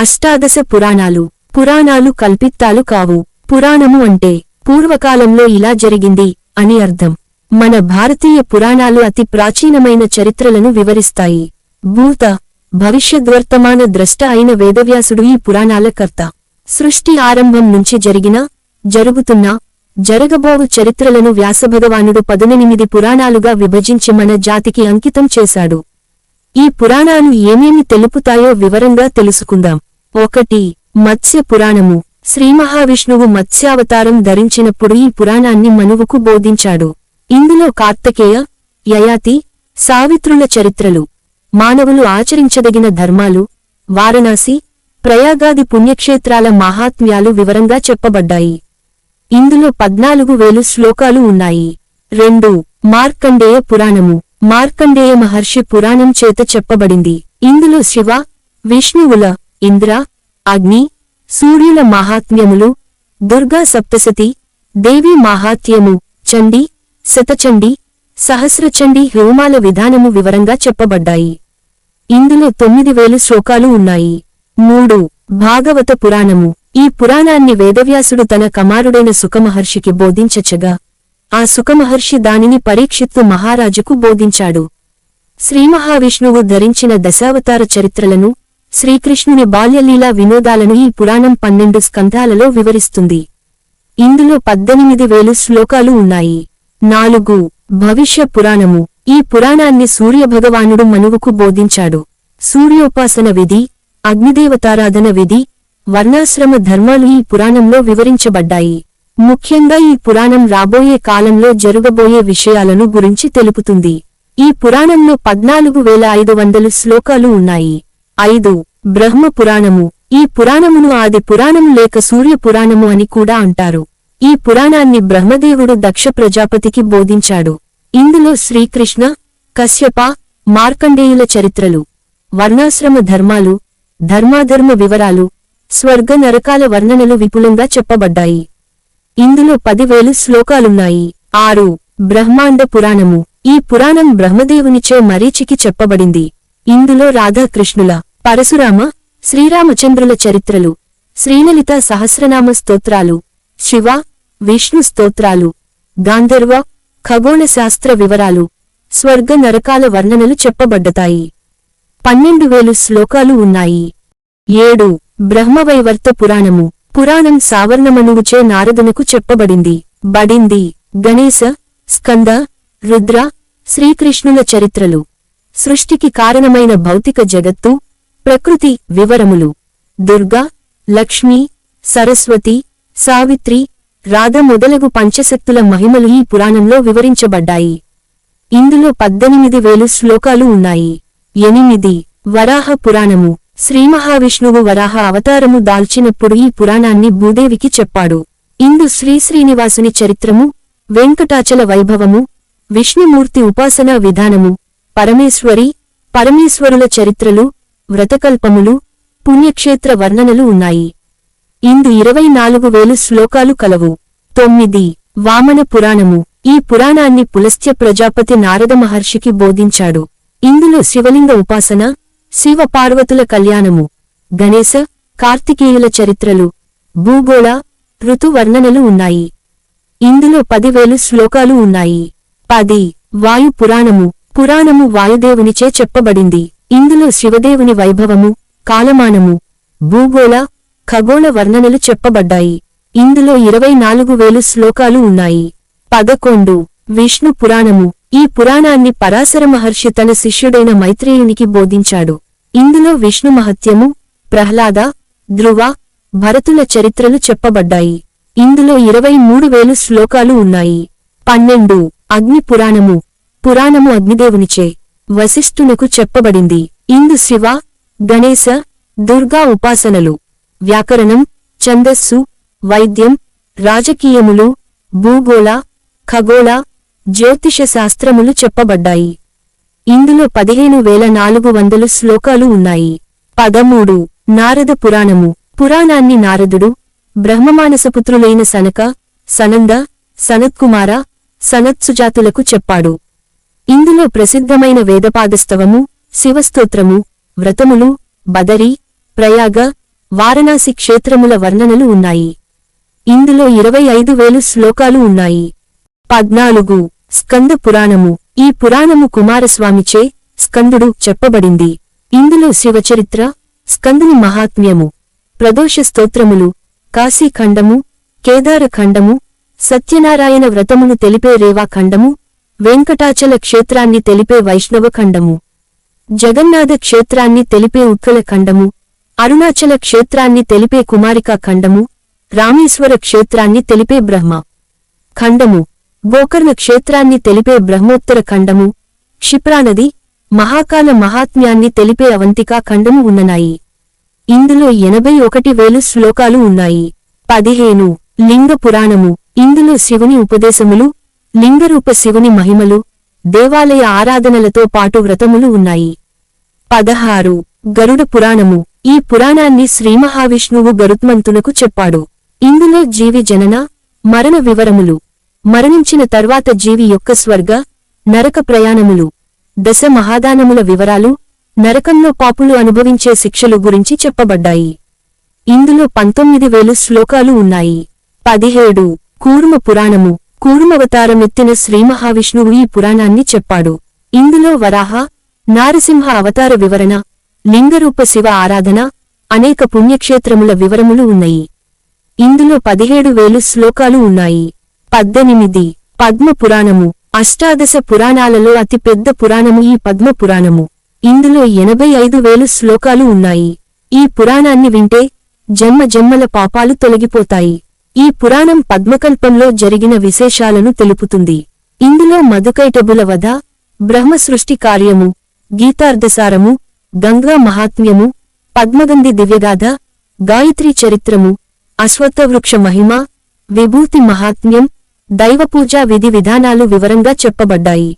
అష్టాదశ పురాణాలు పురాణాలు కల్పిత్తాలు కావు. పురాణము అంటే పూర్వకాలంలో ఇలా జరిగింది అని అర్థం. మన భారతీయ పురాణాలు అతి ప్రాచీనమైన చరిత్రలను వివరిస్తాయి. భూత భవిష్యద్వర్తమాన ద్రష్ట అయిన వేదవ్యాసుడు ఈ పురాణాల కర్త. సృష్టి ఆరంభం నుంచి జరిగిన జరుగుతున్న జరగబోవు చరిత్రలను వ్యాసభగవానుడు పదునెనిమిది పురాణాలుగా విభజించి మన జాతికి అంకితం చేశాడు. ఈ పురాణాలు ఏమేమి తెలుపుతాయో వివరంగా తెలుసుకుందాం. ఒకటి మత్స్య పురాణము. శ్రీ మహావిష్ణువు మత్స్యావతారం ధరించినప్పుడు ఈ పురాణాన్ని మనువుకు బోధించాడు. ఇందులో కార్తకేయ యయాతి సావిత్రుల చరిత్రలు. మానవులు ఆచరించదగిన ధర్మాలు వారణాసి ప్రయాగాది పుణ్యక్షేత్రాల మహాత్మ్యాలు వివరంగా చెప్పబడ్డాయి. ఇందులో పద్నాలుగు వేలు శ్లోకాలు ఉన్నాయి. రెండు మార్కండేయ పురాణము. మార్కండేయ మహర్షి పురాణం చేత చెప్పబడింది. ఇందులో శివ విష్ణువుల ఇంద్ర అగ్ని సూర్యుల మహాత్మ్యములు దుర్గా సప్తసతి దేవి మహాత్మ్యము చండి శతచండి సహస్రచండి హోమాల విధానము వివరంగా చెప్పబడ్డాయి. ఇందులో తొమ్మిది వేలు శ్లోకాలు ఉన్నాయి. మూడు భాగవత పురాణము. ఈ పురాణాన్ని వేదవ్యాసుడు తన కమారుడైన సుఖమహర్షికి బోధించచగా ఆ సుఖమహర్షి దానిని పరీక్షిత్తు మహారాజుకు బోధించాడు. శ్రీమహావిష్ణువు ధరించిన దశావతార చరిత్రలను శ్రీకృష్ణుని బాల్యలీలా వినోదాలను ఈ పురాణం పన్నెండు స్కంధాలలో వివరిస్తుంది. ఇందులో పద్దెనిమిది వేలు శ్లోకాలు ఉన్నాయి. నాలుగు. భవిష్య పురాణము. ఈ పురాణాన్ని సూర్యభగవానుడు మనువుకు బోధించాడు. సూర్యోపాసన విధి అగ్నిదేవతారాధన విధి వర్ణాశ్రమ ధర్మాలు ఈ పురాణంలో వివరించబడ్డాయి. ముఖ్యంగా ఈ పురాణం రాబోయే కాలంలో జరగబోయే విషయాలను గురించి తెలుపుతుంది. ఈ పురాణంలో పద్నాలుగు వేల ఐదు వందలు శ్లోకాలు ఉన్నాయి. ఐదు. బ్రహ్మ పురాణము. ఈ పురాణమును ఆది పురాణం లేక సూర్య పురాణము అని కూడా అంటారు. ఈ పురాణాన్ని బ్రహ్మదేవుడు దక్ష ప్రజాపతికి బోధించాడు. ఇందులో శ్రీకృష్ణ కశ్యప మార్కండేయుల చరిత్రలు వర్ణాశ్రమ ధర్మాలు ధర్మాధర్మ వివరాలు స్వర్గ నరకాల వర్ణనలు విపులంగా చెప్పబడ్డాయి. ఇందులో పదివేలు శ్లోకాలున్నాయి. ఆరు. బ్రహ్మాండ పురాణము. ఈ పురాణం బ్రహ్మదేవునిచే మరీచికి చెప్పబడింది. ఇందులో రాధాకృష్ణుల పరశురామ శ్రీరామచంద్రుల చరిత్రలు శ్రీలలిత సహస్రనామ స్తోత్రాలు శివ విష్ణు స్తోత్రాలు గాంధర్వ ఖగోళ శాస్త్ర వివరాలు స్వర్గ నరకాల వర్ణనలు చెప్పబడ్డతాయి. పన్నెండు వేలు శ్లోకాలు ఉన్నాయి. ఏడు. బ్రహ్మవైవర్త పురాణము. పురాణం సావర్ణమనువుచే నారదునకు చెప్పబడింది. బడింది. గణేశ స్కంద రుద్ర శ్రీకృష్ణుల చరిత్రలు. సృష్టికి కారణమైన భౌతిక జగత్తు ప్రకృతి వివరములు. దుర్గా లక్ష్మి సరస్వతి సావిత్రి రాధ మొదలగు పంచశక్తుల మహిమలు ఈ పురాణంలో వివరించబడ్డాయి. ఇందులో పద్దెనిమిది వేలు శ్లోకాలు ఉన్నాయి. ఎనిమిది. వరాహ పురాణము. శ్రీమహావిష్ణువు వరాహ అవతారము దాల్చినప్పుడు ఈ పురాణాన్ని భూదేవికి చెప్పాడు. ఇందు శ్రీశ్రీనివాసుని చరిత్రము వెంకటాచల వైభవము విష్ణుమూర్తి ఉపాసనా విధానము పరమేశ్వరి పరమేశ్వరుల చరిత్రలు వ్రతకల్పములు పుణ్యక్షేత్ర వర్ణనలు ఉన్నాయి. ఇందు ఇరవై నాలుగు వేలు శ్లోకాలు కలవు. తొమ్మిది. వామన పురాణము. ఈ పురాణాన్ని పులస్త్య ప్రజాపతి నారద మహర్షికి బోధించాడు. ఇందులో శివలింగ ఉపాసన శివ పార్వతుల కళ్యాణము గణేశ కార్తికేయుల చరిత్రలు భూగోళ ఋతువర్ణనలు ఉన్నాయి. ఇందులో పదివేలు శ్లోకాలు ఉన్నాయి. పది. వాయు పురాణము. పురాణము వాయుదేవునిచే చెప్పబడింది. ఇందులో శివదేవుని వైభవము కాలమానము భూగోళ ఖగోళ వర్ణనలు చెప్పబడ్డాయి. ఇందులో ఇరవై నాలుగు వేలు శ్లోకాలు ఉన్నాయి. పదకొండు. విష్ణు పురాణము. ఈ పురాణాన్ని పరాశర మహర్షి తన శిష్యుడైన మైత్రేయునికి బోధించాడు. ఇందులో విష్ణు మహత్యము ప్రహ్లాద ధ్రువ భరతుల చరిత్రలు చెప్పబడ్డాయి. ఇందులో ఇరవై మూడు వేలు శ్లోకాలు ఉన్నాయి. పన్నెండు. అగ్ని పురాణము. పురాణము అగ్నిదేవునిచే. వశిష్ఠునకు చెప్పబడింది. ఇందు శివ గణేశ దుర్గా ఉపాసనలు. వ్యాకరణం ఛందస్సు వైద్యం రాజకీయములు భూగోళ ఖగోళ జ్యోతిష శాస్త్రములు చెప్పబడ్డాయి. ఇందులో పదిహేను వేల నాలుగు వందలు శ్లోకాలు ఉన్నాయి. పదమూడు. నారద పురాణము. పురాణాన్ని నారదుడు బ్రహ్మమానసపుత్రులైన సనక సనంద సనత్కుమార సనత్సుజాతులకు చెప్పాడు. ఇందులో ప్రసిద్ధమైన వేదపాదస్తవము శివస్తోత్రము వ్రతములు బదరి ప్రయాగ వారణాసి క్షేత్రముల వర్ణనలు ఉన్నాయి. ఇందులో ఇరవై ఐదు వేలు శ్లోకాలు ఉన్నాయి. పద్నాలుగు. స్కంద పురాణము. ఈ పురాణము కుమారస్వామిచే స్కందుడు చెప్పబడింది. ఇందులో శివచరిత్ర స్కందుని మహాత్మ్యము ప్రదోష స్తోత్రములు కాశీఖండము కేదారఖండము సత్యనారాయణ వ్రతమును తెలిపే రేవాఖండము వెంకటాచల క్షేత్రాన్ని తెలిపే వైష్ణవ ఖండము జగన్నాథ క్షేత్రాన్ని తెలిపే ఉత్కల ఖండము అరుణాచల క్షేత్రాన్ని తెలిపే కుమారికా ఖండము రామేశ్వర క్షేత్రాన్ని తెలిపే బ్రహ్మ ఖండము గోకర్ణ క్షేత్రాన్ని తెలిపే బ్రహ్మోత్తర ఖండము క్షిప్రానది మహాకాల మహాత్మ్యాన్ని తెలిపే అవంతికా ఖండము ఉన్ననాయి. ఇందులో ఎనభై ఒకటి వేలు శ్లోకాలు ఉన్నాయి. పదిహేను లింగ పురాణము ఇందులో శివుని ఉపదేశములు లింగరూప శివుని మహిమలు దేవాలయ ఆరాధనలతో పాటు వ్రతములు ఉన్నాయి. పదహారు. గరుడ పురాణము. ఈ పురాణాన్ని శ్రీమహావిష్ణువు గరుత్మంతునకు చెప్పాడు. ఇందులో జీవి జనన మరణ వివరములు. మరణించిన తర్వాత జీవి యొక్క స్వర్గ నరక ప్రయాణములు. దశ మహాదానముల వివరాలు నరకంలో పాపులు అనుభవించే శిక్షలు గురించి చెప్పబడ్డాయి. ఇందులో పంతొమ్మిది వేలు శ్లోకాలు ఉన్నాయి. పదిహేడు. కూర్మ పురాణము. కూర్మవతారమెత్తిన శ్రీమహావిష్ణువు ఈ పురాణాన్ని చెప్పాడు. ఇందులో వరాహ నారసింహ అవతార వివరణ లింగరూప శివ ఆరాధన అనేక పుణ్యక్షేత్రముల వివరములు ఉన్నాయి. ఇందులో పదిహేడు వేలు శ్లోకాలు ఉన్నాయి. పద్దెనిమిది పద్మ పురాణము అష్టాదశ పురాణాలలో అతి పెద్ద పురాణము ఈ పద్మ పురాణము. ఇందులో ఎనభై ఐదు వేలు శ్లోకాలు ఉన్నాయి. ఈ పురాణాన్ని వింటే జన్మ జన్మల పాపాలు తొలగిపోతాయి. ఈ పురాణం పద్మకల్పంలో జరిగిన విశేషాలను తెలుపుతుంది. ఇందులో మధుకైటబుల వధ బ్రహ్మ సృష్టి కార్యము గీతార్ధసారము గంగా మహాత్మ్యము పద్మగంధి దివ్యగాథ గాయత్రీ చరిత్రము అశ్వత్థవృక్ష మహిమ విభూతి మహాత్మ్యం దైవపూజా విధి విధానాలు వివరంగా చెప్పబడ్డాయి.